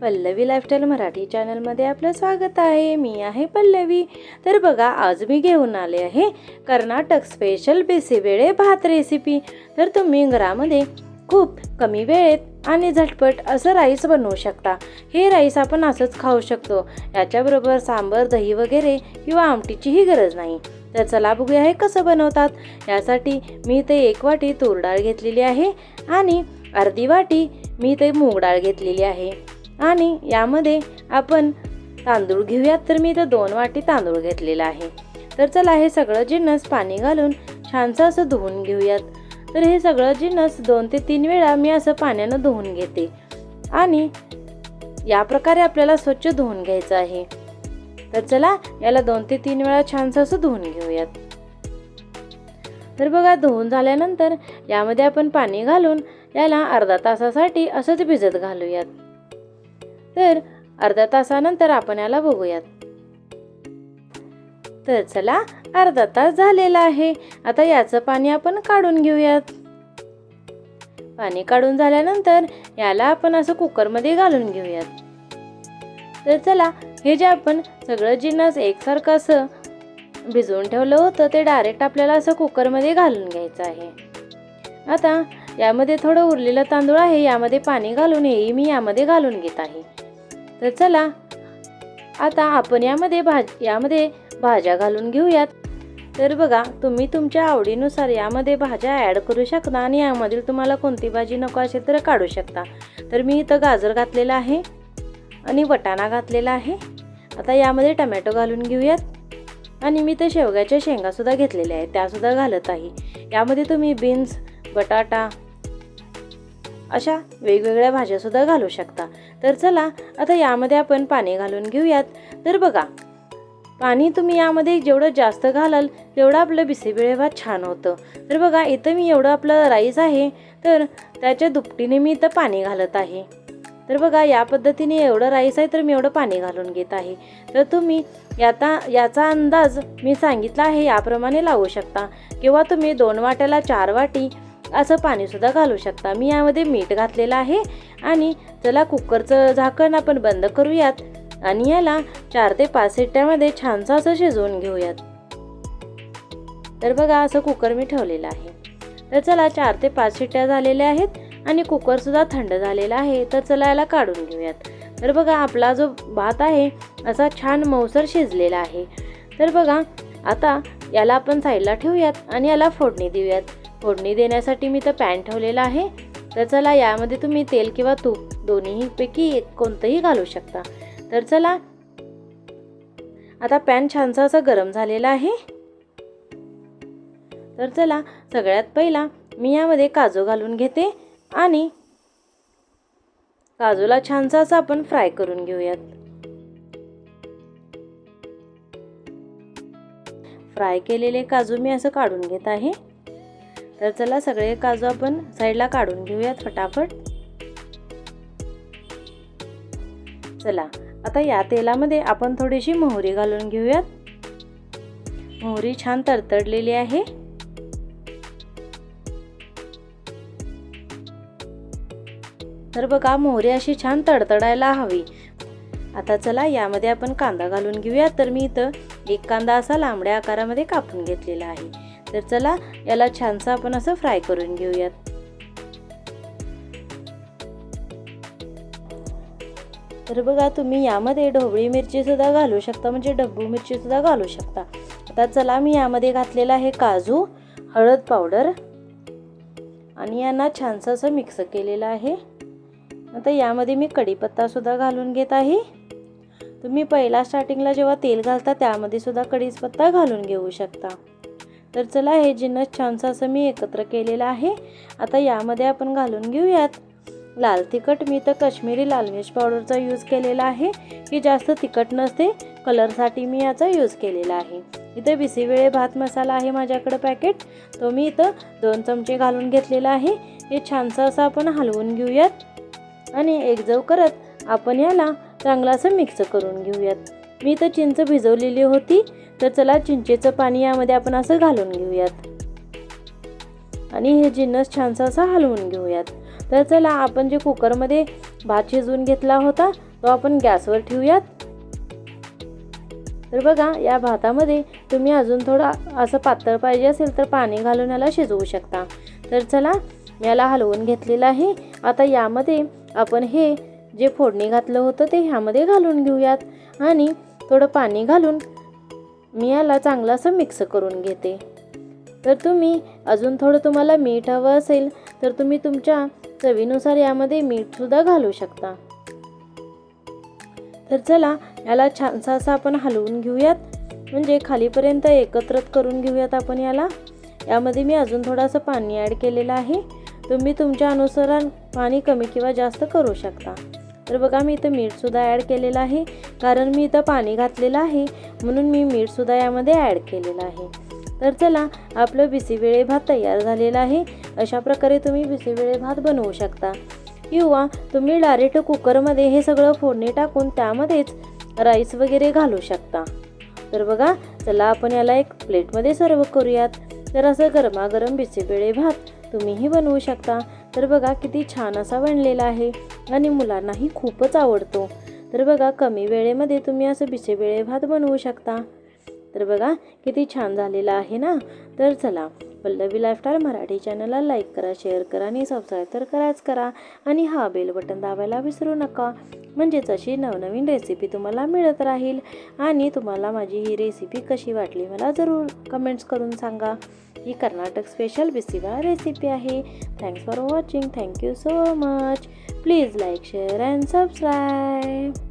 Pallavi lifestyle Marathi चॅनलमध्ये आपलं स्वागत आहे. मी आहे पल्लवी. तर बघा आज मी घेऊन आले आहे कर्नाटक स्पेशल बेसिवेळे भात रेसिपी तर तुम्ही घरामध्ये खूप कमी वेळेत आणि झटपट असं राईस बनवू शकता. हे राईस आपण असंच खाऊ शकतो. याच्याबरोबर सांबर दही वगैरे किंवा आमटीचीही गरज नाही. तर चला बघूया हे कसं बनवतात. यासाठी मी ते एक वाटी तूर डाळ घेतलेली आहे आणि अर्धी वाटी मी ते मूग डाळ घेतलेली आहे. आणि यामध्ये आपण तांदूळ घेऊयात तर मी इथं दोन वाटी तांदूळ घेतलेला आहे. तर चला हे सगळं जिन्नस पाणी घालून छानसं असं धुवून घेऊयात. तर हे सगळं जिन्नस दोन ते तीन वेळा मी असं पाण्यानं धुवून घेते. आणि या प्रकारे आपल्याला स्वच्छ धुवून घ्यायचं आहे. तर चला याला दोन ते तीन वेळा छानसं असं धुवून घेऊयात. तर बघा धुवून झाल्यानंतर यामध्ये आपण पाणी घालून याला अर्धा तासासाठी असंच भिजत घालूयात. तर अर्धा तासानंतर आपण याला बघूयात. तर चला अर्धा तास झालेला आहे. आता याचं पाणी आपण काढून घेऊयात. पाणी काढून झाल्यानंतर याला आपण असं कुकरमध्ये घालून घेऊयात. तर चला हे जे आपण सगळं जिन्नस एकसारखं असं भिजवून ठेवलं होतं ते डायरेक्ट आपल्याला असं कुकरमध्ये घालून घ्यायचं आहे. आता यामध्ये थोडं उरलेलं तांदूळ आहे यामध्ये पाणी घालून हेही मी यामध्ये घालून घेत आहे. तर चला आता आपण यामध्ये भाज यामध्ये भाज्या घालून घेऊयात. तर बघा तुम्ही तुमच्या आवडीनुसार यामध्ये भाज्या ॲड करू शकता आणि यामधील तुम्हाला कोणती भाजी नको असेल तर काढू शकता. तर मी इथं गाजर घातलेला आहे आणि वटाणा घातलेला आहे. आता यामध्ये टमॅटो घालून घेऊयात. आणि मी तर शेवग्याच्या शेंगासुद्धा घेतलेल्या आहेत त्यासुद्धा घालत आहे. यामध्ये तुम्ही बीन्स बटाटा अशा वेगवेगळ्या भाज्यासुद्धा घालू शकता. तर चला आता यामध्ये आपण पाणी घालून घेऊयात. तर बघा पाणी तुम्ही यामध्ये जेवढं जास्त घालाल तेवढं आपलं बिसीबिळे भात छान होतं. तर बघा इथं मी एवढं आपलं राईस आहे तर त्याच्या दुपटीने मी इथं पाणी घालत आहे. तर बघा या पद्धतीने एवढं राईस आहे तर मी एवढं पाणी घालून घेत आहे. तर तुम्ही याता याचा अंदाज मी सांगितला आहे याप्रमाणे लावू शकता. किंवा तुम्ही दोन वाट्याला चार वाटी असं पाणीसुद्धा घालू शकता. मी यामध्ये मीठ घातलेलं आहे आणि चला कुकरचं झाकण आपण बंद करूयात आणि याला चार ते पाच शिट्ट्यामध्ये छानसं असं शिजवून घेऊयात. तर बघा असं कुकर मी ठेवलेलं आहे. तर चला चार ते पाच शिट्ट्या झालेल्या आहेत आणि कुकरसुद्धा थंड झालेला आहे. तर चला याला काढून घेऊयात. तर बघा आपला जो भात आहे असा छान मऊसर शिजलेला आहे. तर बघा आता याला आपण साईडला ठेवूयात आणि याला फोडणी देऊयात. फोडणी देण्यासाठी मी तर पॅन ठेवलेला आहे. तर चला यामध्ये तुम्ही तेल किंवा तूप दोन्हीपैकी एक कोणतंही घालू शकता. तर चला आता पॅन छानसा असा गरम झालेला आहे. तर चला सगळ्यात पहिला मी यामध्ये काजू घालून घेते आणि काजूला छानसा असं आपण फ्राय करून घेऊयात. फ्राय केलेले काजू मी असं काढून घेत आहे. तर चला सगळे काजू आपण साईडला काढून घेऊयात फटाफट. चला आता या तेलामध्ये आपण थोडीशी मोहरी घालून घेऊयात. मोहरी छान तडतडलेली आहे. तर बघा मोहरी अशी छान तडतडायला हवी. आता चला यामध्ये आपण कांदा घालून घेऊयात. तर मी इथं एक कांदा असा लांबड्या आकारामध्ये कापून घेतलेला आहे. तर चला याला छानसं आपण असं फ्राय करून घेऊयात. तर बघा तुम्ही यामध्ये ढोबळी मिरची सुद्धा घालू शकता म्हणजे डब्बू मिरची सुद्धा घालू शकता. आता चला मी यामध्ये घातलेला आहे काजू हळद पावडर आणि यांना छानसं असं मिक्स केलेलं आहे. आता यामध्ये मी कढीपत्तासुद्धा घालून घेत आहे. तुम्ही पहिला स्टार्टिंगला जेव्हा तेल घालता त्यामध्ये सुद्धा कढीपत्ता घालून घेऊ शकता. तर चला हे जिन्नस छानसं असं मी एकत्र केलेलं आहे आता यामध्ये आपण घालून घेऊयात. लाल तिखट मी तर कश्मीरी लाल मिर्च पावडरचा यूज केलेला आहे. की जास्त तिखट नसते कलरसाठी मी याचा यूज केलेला आहे. इथं बिसीवेळे भात मसाला आहे माझ्याकडं पॅकेट तो मी इथं दोन चमचे घालून घेतलेला आहे. हे छानसं असं आपण हलवून घेऊयात. आणि एकजव करत आपण याला चांगलं असं मिक्स करून घेऊयात. मी तर चिंच भिजवलेली होती. तर चला चिंचेचं पाणी यामध्ये आपण असं घालून घेऊयात. आणि हे जिन्नस छानसं असं हलवून घेऊयात. तर चला आपण जे कुकरमध्ये भात शिजवून घेतला होता तो आपण गॅसवर ठेवूयात. तर बघा या भातामध्ये तुम्ही अजून थोडं असं पातळ पाहिजे असेल तर पाणी घालून याला शिजवू शकता. तर चला याला हलवून घेतलेलं आहे. आता यामध्ये आपण हे जे फोडणी घातलं होतं ते ह्यामध्ये घालून घेऊयात. आणि थोडं पाणी घालून मी याला चांगलं असं मिक्स करून घेते. तर तुम्ही अजून थोडं तुम्हाला मीठ हवं असेल तर तुम्ही तुमच्या चवीनुसार यामध्ये मीठसुद्धा घालू शकता. तर चला याला छानसा असं आपण हलवून घेऊयात. म्हणजे खालीपर्यंत एकत्रित करून घेऊयात आपण याला. यामध्ये मी अजून थोडंसं पाणी ॲड केलेलं आहे. तुम्ही तुमच्या अनुसार पाणी कमी किंवा जास्त करू शकता. तर बघा मी इथं मीठसुद्धा ॲड केलेलं आहे कारण मी इथं पाणी घातलेलं आहे म्हणून मी मीठसुद्धा यामध्ये ॲड केलेलं आहे. तर चला आपलं बिसीवेळे भात तयार झालेला आहे. अशा प्रकारे तुम्ही बिसीवेळे भात बनवू शकता. किंवा तुम्ही डायरेक्ट कुकरमध्ये हे सगळं फोडणी टाकून त्यामध्येच राईस वगैरे घालू शकता. तर बघा चला आपण याला एक प्लेटमध्ये सर्व करूयात. तर असं गरमागरम बिसीवेळे भात तुम्हीही बनवू शकता. तर बघा किती छान असा बनलेला आहे. आणि मुलांनाही खूपच आवडतो. तर बघा कमी वेळेमध्ये तुम्ही असं बिसीवेळे भात बनवू शकता. तर बघा किती छान झालेला आहे ना? तर चला पल्लवी लाईफस्टाईल मराठी चॅनलला लाईक करा शेअर करा आणि सबस्क्राईब तर करायच करा. आणि हा बेल बटन दाबायला विसरू नका. म्हणजेच अशी नवनवीन रेसिपी तुम्हाला मिळत राहील. आणि तुम्हाला माझी ही रेसिपी कशी वाटली मला जरूर कमेंट्स करून सांगा. ही कर्नाटक स्पेशल बिसिबा रेसिपी आहे. Thanks for watching thank you so much please like share and subscribe